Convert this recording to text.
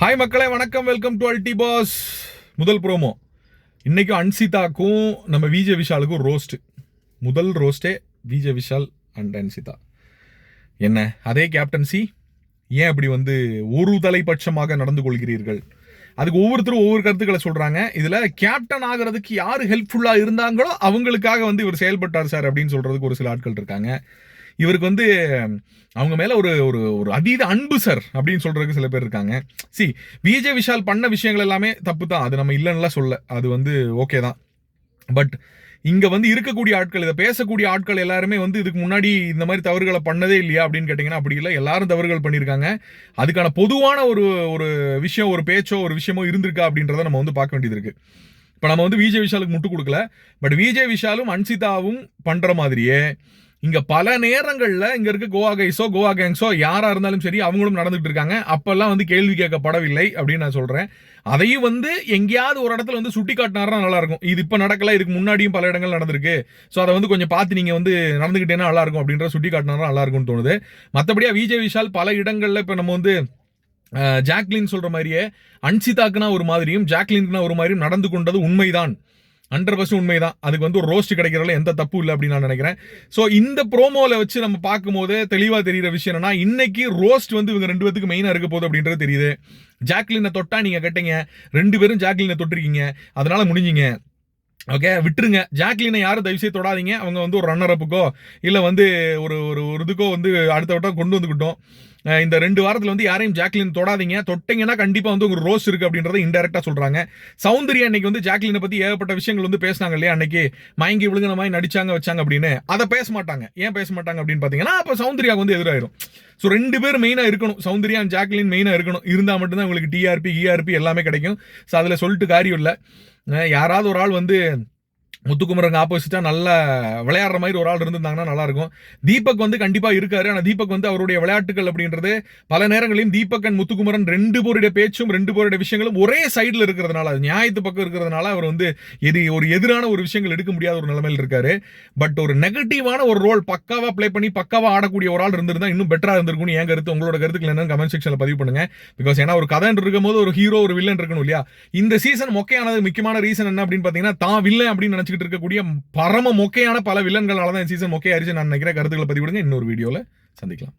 Hi மக்களே வணக்கம். Welcome to அல்டி பாஸ் முதல் ப்ரோமோ இன்னைக்கும் அன்சிதாக்கும் நம்ம விஜய் விஷாலுக்கும் ரோஸ்ட் முதல் ரோஸ்டே விஜய் விஷால் அண்ட் அன்சிதா. என்ன? அதே கேப்டன்சி ஏன் அப்படி வந்து ஒரு தலைபட்சமாக நடந்து கொள்கிறீர்கள்? அதுக்கு ஒவ்வொருத்தரும் ஒவ்வொரு கருத்துக்களை சொல்கிறாங்க இதில் கேப்டன் ஆகிறதுக்கு யார் ஹெல்ப்ஃபுல்லாக இருந்தாங்களோ அவங்களுக்காக வந்து இவர் செயல்பட்டார் சார் அப்படின்னு சொல்றதுக்கு ஒரு சில ஆட்கள் இருக்காங்க. இவருக்கு வந்து அவங்க மேல ஒரு ஒரு ஒரு அதீத அன்பு சார் அப்படின்னு சொல்றதுக்கு சில பேர் இருக்காங்க. சி விஜய் விஷால் பண்ண விஷயங்கள் எல்லாமே தப்பு தான் அது நம்ம இல்லைன்னா சொல்ல. அது வந்து ஓகே தான். பட் இங்க வந்து இருக்கக்கூடிய ஆட்கள் இதை பேசக்கூடிய ஆட்கள் எல்லாருமே வந்து இதுக்கு முன்னாடி இந்த மாதிரி தவறுகளை பண்ணதே இல்லையா அப்படின்னு கேட்டிங்கன்னா அப்படி இல்லை. எல்லாரும் தவறுகள் பண்ணியிருக்காங்க. அதுக்கான பொதுவான ஒரு ஒரு விஷயம் ஒரு பேச்சோ ஒரு விஷயமோ இருந்திருக்கா அப்படின்றத நம்ம வந்து பார்க்க வேண்டியது இருக்கு. இப்போ நம்ம வந்து விஜய் விஷாலுக்கு முட்டு கொடுக்கல. பட் விஜய் விஷாலும் அன்சிதாவும் பண்ற மாதிரியே இங்க பல நேரங்கள்ல இங்க இருக்க கோவா கைஸோ கோவா கேங்ஸோ யாரா இருந்தாலும் சரி அவங்களும் நடந்துட்டு இருக்காங்க. அப்பெல்லாம் வந்து கேள்வி கேட்கப்படவில்லை அப்படின்னு நான் சொல்றேன். அதையும் வந்து எங்கேயாவது ஒரு இடத்துல வந்து சுட்டி காட்டினாரா நல்லா இருக்கும். இது இப்ப நடக்கல இதுக்கு முன்னாடியும் பல இடங்கள் நடந்திருக்கு. ஸோ அதை வந்து கொஞ்சம் பார்த்து நீங்க வந்து நடந்துகிட்டேன்னா நல்லா இருக்கும் அப்படின்ற சுட்டி காட்டினாரா நல்லா இருக்கும்னு தோணுது. மற்றபடியா விஜய் விஷால் பல இடங்கள்ல இப்ப நம்ம வந்து ஜாக்லின் சொல்ற மாதிரியே அன்சிதாக்குனா ஒரு மாதிரியும் ஜாக்லின்க்குனா ஒரு மாதிரியும் நடந்து கொண்டது உண்மைதான். ஹண்ட்ரட் பர்சன்ட் உண்மைதான். அதுக்கு வந்து ஒரு ரோஸ்ட் கிடைக்கிறதுல எந்த தப்பு இல்லை அப்படின்னு நான் நினைக்கிறேன். ஸோ இந்த ப்ரோமோவில் வச்சு நம்ம பார்க்கும்போது தெளிவாக தெரிகிற விஷயம் என்னன்னா இன்னைக்கு ரோஸ்ட் வந்து இவங்க ரெண்டு பேத்துக்கு மெயினாக இருக்க போகுது அப்படின்றது தெரியுது. ஜாக்லினை தொட்டா நீங்கள் கட்டிங்க. ரெண்டு பேரும் ஜாக்லினை தொட்டிருக்கீங்க. அதனால முடிஞ்சிங்க. ஓகே விட்டுருங்க. ஜாக்லினை யாரும் தயவு செய்து தொடாதீங்க. அவங்க வந்து ஒரு ரன்னர் அப்புக்கோ இல்லை வந்து ஒரு ஒரு ஒரு இதுக்கோ வந்து அடுத்த வட்டம் கொண்டு வந்துக்கிட்டோம். இந்த ரெண்டு வாரத்தில் வந்து யாரையும் ஜாக்லின் தொடாதீங்க. தொட்டிங்கன்னா கண்டிப்பாக வந்து ஒரு ரோஸ் இருக்குது அப்படின்றத இன்டெரக்டாக சொல்கிறாங்க சௌந்தர்யா அன்னைக்கு வந்து ஜாக்லினை பற்றி ஏகப்பட்ட விஷயங்கள் வந்து பேசினாங்க இல்லையா? அன்னைக்கு மயங்கி விழுங்கின மாதிரி நடிச்சாங்க வச்சாங்க அப்படின்னு. அதை பேச மாட்டாங்க. ஏன் பேச மாட்டாங்க அப்படின்னு பார்த்தீங்கன்னா அப்போ சௌந்தர்யாவுக்கு வந்து எதிராயிரும். ஸோ ரெண்டு பேர் மெயினாக இருக்கணும். சௌந்தர்யா அண்ட் ஜாக்லின் மெயினாக இருக்கணும். இருந்தால் மட்டும்தான் உங்களுக்கு டிஆர்பி இஆர்பி எல்லாமே கிடைக்கும். ஸோ அதில் சொல்லிட்டு காரியம் இல்லை. யாராவது ஒரு ஆள் வந்து முத்துக்குமரங்க ஆப்போசிட்டா நல்ல விளையாடுற மாதிரி ஒரு ஆள் இருந்திருந்தாங்கன்னா நல்லா இருக்கும் தீபக் வந்து கண்டிப்பா இருக்காரு. ஆனா தீபக் வந்து அவருடைய விளையாட்டுகள் அப்படின்றது பல நேரங்களிலும் தீபக் அண்ட் முத்துக்குமரன் ரெண்டு பேருடைய பேச்சும் ரெண்டு பேருடைய விஷயங்களும் ஒரே சைடுல இருக்கிறதுனால அது நியாயத்து பக்கம் இருக்கிறதுனால அவர் வந்து எது ஒரு எதிரான ஒரு விஷயங்கள் எடுக்க முடியாத ஒரு நிலைமையில் இருக்காரு. பட் ஒரு நெகட்டிவான ஒரு ரோல் பக்காவா ப்ளே பண்ணி பக்காவா ஆடக்கூடிய ஒரு ஆள் இருந்திருந்தா இன்னும் பெட்டரா இருந்திருக்கும் என் கருத்து. உங்களோட கருத்துக்கள் என்னன்னு கமெண்ட் செக்ஷன்ல பதிவு பண்ணுங்க. பிகாஸ் ஏன்னா ஒரு கதை இருக்கும் போது ஒரு ஹீரோ ஒரு வில்லன் இருக்கணும் இல்லையா? இந்த சீசன் மொக்கையானது முக்கியமான ரீசன் என்ன அப்படின்னு பாத்தீங்கன்னா தான் வில்லன் அப்படின்னு நினைச்சிட்டு இருக்கக்கூடிய பரம மொக்கையான பல வில்லன்களால தான் சீசன் மொக்கையாயிருச்சு நான் நினைக்கிறேன். கருத்துக்களை பதிவிடுங்க. இன்னொரு வீடியோவில் சந்திக்கலாம்.